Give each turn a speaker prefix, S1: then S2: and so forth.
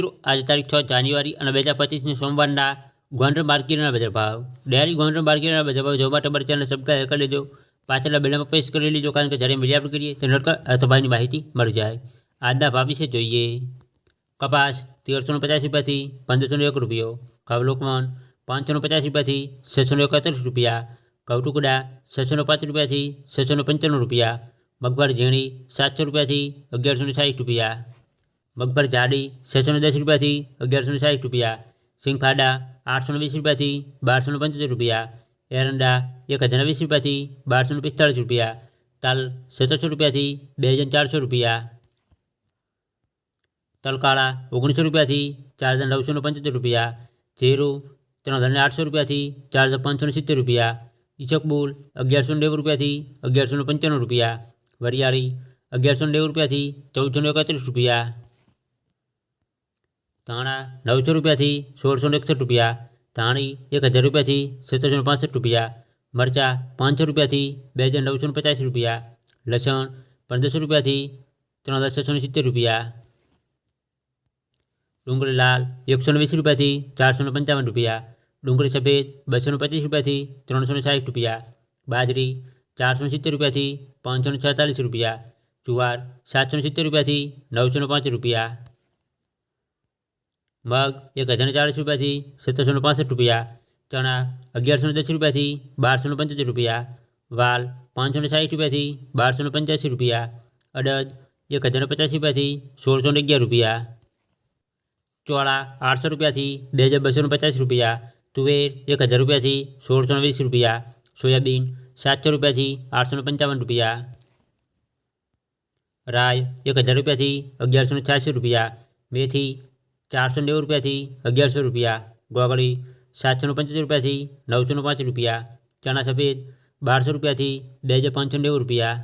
S1: મિત્રો, આજે તારીખ છ જાન્યુઆરી અને બે હજાર પચીસની સોમવારના ગોંડલ માર્કેટના બજાર ભાવ. ડેરી ગોંડલ માર્કેટના બજાર ભાવ જોવા માટે ચેનલ સબસ્ક્રાઈબ કરી લેજો. પાછળના બેલમાં પ્રેસ કરી લેજો, કારણ કે જ્યારે મીડિયા પર કરીએ તો અથવા ભાવની માહિતી મળી જાય. આજના ભાવ વિશે જોઈએ. કપાસ તેરસો પચાસ રૂપિયાથી પંદરસો એક રૂપિયો. કવલોકમન લોકમન પાંચસો પચાસ રૂપિયાથી છસો એકત્રીસ રૂપિયા. કવટુકડા ટુકડા છસો પાંચ રૂપિયાથી છસો પંચાણું રૂપિયા. મગફળી ઝીણી સાતસો રૂપિયાથી અગિયારસો સાઠ રૂપિયા. મગફળી જાડી છસો દસ રૂપિયાથી અગિયારસો સાઠ રૂપિયા સિંગફાડા આઠસો વીસ રૂપિયાથી બારસો પંચોતેર રૂપિયા એરંડા એક હજાર વીસ રૂપિયાથી બારસો પિસ્તાળીસ રૂપિયા તલ સત્તરસો રૂપિયાથી બે હજાર ચારસો રૂપિયા તલકાળા ઓગણીસો રૂપિયાથી ચાર હજાર નવસો પંચોતેર રૂપિયા જીરું ત્રણ હજાર આઠસો રૂપિયાથી ચાર હજાર પાંચસો સિત્તેર રૂપિયા ઈચકબુલ અગિયારસો નેવું રૂપિયાથી અગિયારસો પંચાણું રૂપિયા વરિયાળી અગિયારસો નેવું રૂપિયાથી ચૌદસો એકત્રીસ રૂપિયા ધાણા નવસો રૂપિયાથી સોળસો એકસઠ રૂપિયા ધાણી એક હજાર રૂપિયાથી સત્તરસો પાસઠ રૂપિયા મરચાં પાંચસો રૂપિયાથી બે હજાર નવસો પચાસ રૂપિયા લસણ પંદરસો રૂપિયાથી ત્રણ હજાર છસો સિત્તેર રૂપિયા ડુંગળી લાલ એકસો વીસ રૂપિયાથી ચારસો પંચાવન રૂપિયા ડુંગળી સફેદ બસો પચીસ રૂપિયાથી ત્રણસો સાઠ રૂપિયા બાજરી ચારસો સિત્તેર રૂપિયાથી પાંચસો છેતાલીસ રૂપિયા જુવાર સાતસો સિત્તેર રૂપિયાથી નવસો પાંચ રૂપિયા મગ એક હજાર ચાળીસ રૂપિયાથી સત્તરસો પાસઠ રૂપિયા ચણા અગિયારસો દસ રૂપિયાથી બારસો પંચોતેર રૂપિયા વાલ પાંચસો સાઠ રૂપિયાથી બારસો પંચ્યાસી રૂપિયા અડદ એક હજાર પચાસ રૂપિયાથી સોળસો અગિયાર રૂપિયા ચોળા આઠસો રૂપિયાથી બે હજાર બસો પચાસ રૂપિયા તુવેર એક હજાર રૂપિયાથી સોળસો વીસ રૂપિયા સોયાબીન સાતસો રૂપિયાથી આઠસો પંચાવન રૂપિયા રાય એક હજાર રૂપિયાથી અગિયારસો છ્યાસી રૂપિયા મેથી ચારસો નેવું રૂપિયાથી અગિયારસો રૂપિયા, ગોગળી સાતસો પંચોતેર રૂપિયાથી નવસો પાંચ રૂપિયા, ચણા સફેદ બારસો રૂપિયાથી બે હજાર પાંચસો નેવું રૂપિયા